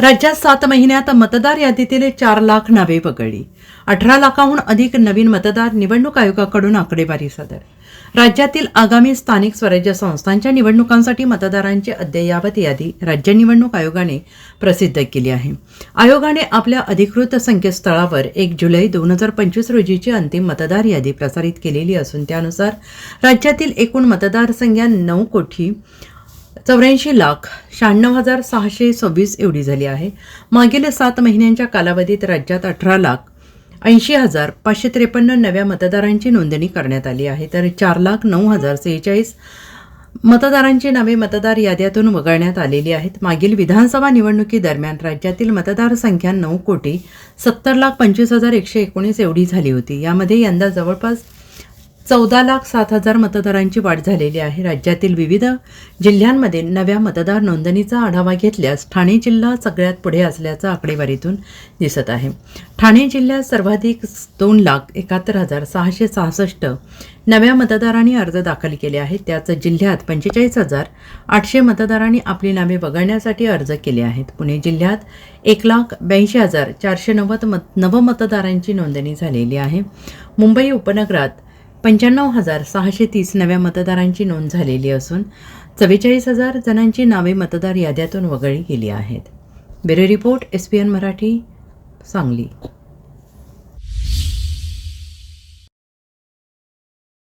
राज्यात सात महिन्यात मतदार यादीतील चार लाख नावे वगळली अठरा लाखाहून अधिक नवीन मतदार निवडणूक आयोगाकडून आकडेवारी सदर. राज्यातील आगामी स्थानिक स्वराज्य संस्थांच्या निवडणुकांसाठी मतदारांची अद्ययावत यादी राज्य निवडणूक आयोगाने प्रसिद्ध केली आहे. आयोगाने आपल्या अधिकृत संकेतस्थळावर एक जुलै दोन हजार पंचवीस रोजीची अंतिम मतदार यादी प्रसारित केलेली असून त्यानुसार राज्यातील एकूण मतदार संख्या नऊ कोटी चौऱ्याऐंशी लाख शहाण्णव हजार सहाशे सव्वीस एवढी झाली आहे. मागील सात महिन्यांच्या कालावधीत राज्यात अठरा लाख ऐंशी हजार पाचशे त्रेपन्न नव्या मतदारांची नोंदणी करण्यात आली आहे. तर चार लाख नऊ हजार सेहेचाळीस मतदारांची नावे मतदार याद्यातून वगळण्यात आलेली आहेत. मागील विधानसभा निवडणुकीदरम्यान राज्यातील मतदार संख्या नऊ कोटी सत्तर लाख पंचवीस हजार एकशे एकोणीस एवढी झाली होती. यामध्ये यंदा जवळपास चौदा लाख सात हजार मतदारांची वाढ झालेली आहे. राज्यातील विविध जिल्ह्यांमध्ये नव्या मतदार नोंदणीचा आढावा घेतल्यास ठाणे जिल्हा सगळ्यात पुढे असल्याचं आकडेवारीतून दिसत आहे. ठाणे जिल्ह्यात सर्वाधिक दोन लाख एकाहत्तर हजार सहाशे सहासष्ट नव्या मतदारांनी अर्ज दाखल केले आहेत. त्याच जिल्ह्यात पंचेचाळीस हजार आठशे मतदारांनी आपली नावे वगळण्यासाठी अर्ज केले आहेत. पुणे जिल्ह्यात एक लाख ब्याऐंशी हजार चारशे नव्वद मत नवमतदारांची नोंदणी झालेली आहे. मुंबई उपनगरात पंच्याण्णव हजार सहाशे तीस नव्या मतदारांची नोंद झालेली असून चव्वेचाळीस हजार जणांची नावे मतदार याद्यातून वगळली गेली आहेत. Bureau report S P N Marathi Sangli.